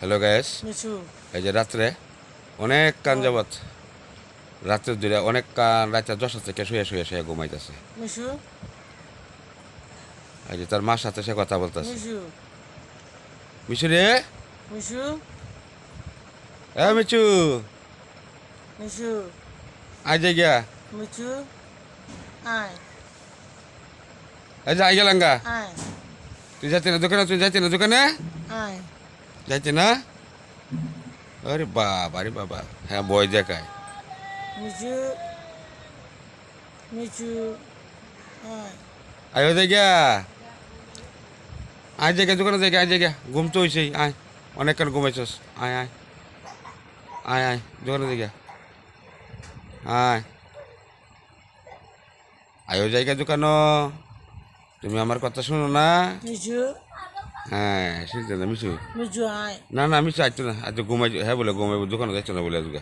Hello gas এই যে রাত্রে অনেক কান যাবত রাত্রে ধরে অনেক কান রাত্রে দশটা থেকে শুয়ে শুয়ে শুয়ে ঘুমাইতেছে। এই যে তার মার সাথে সে কথা বলতেছে। মিশু রে? মিশু এ মিচু। মিশু আই যাই গিয়া। মিশু আয়। এই যে আই গেলাম গা। তুই যাচ্ছি না দোকানে তুই যাচ্ছি না দোকানে? আয়। যাচ্ছি না আরে বাবা আরে বাবা। হ্যাঁ বই দেখায়। মিশু মিশু আয় আয় হয়ে গিয়া আয় জায়গা দোকানে জায়গা আয় জায়গা ঘুম তো হয়েছেই আয়। অনেকক্ষণ ঘুমাইছস। আয় আয়। আয় আয় দোকানে জায়গা আয়। আয়ো জায়গা দোকানো তুমি আমার কথা শুনো না। হ্যাঁ সেটা না মিশু। না না মিশু আইতো না আজ ঘুমাই হ্যাঁ বলে ঘুমাইবো দোকানে যাইতো না বলে আজকে?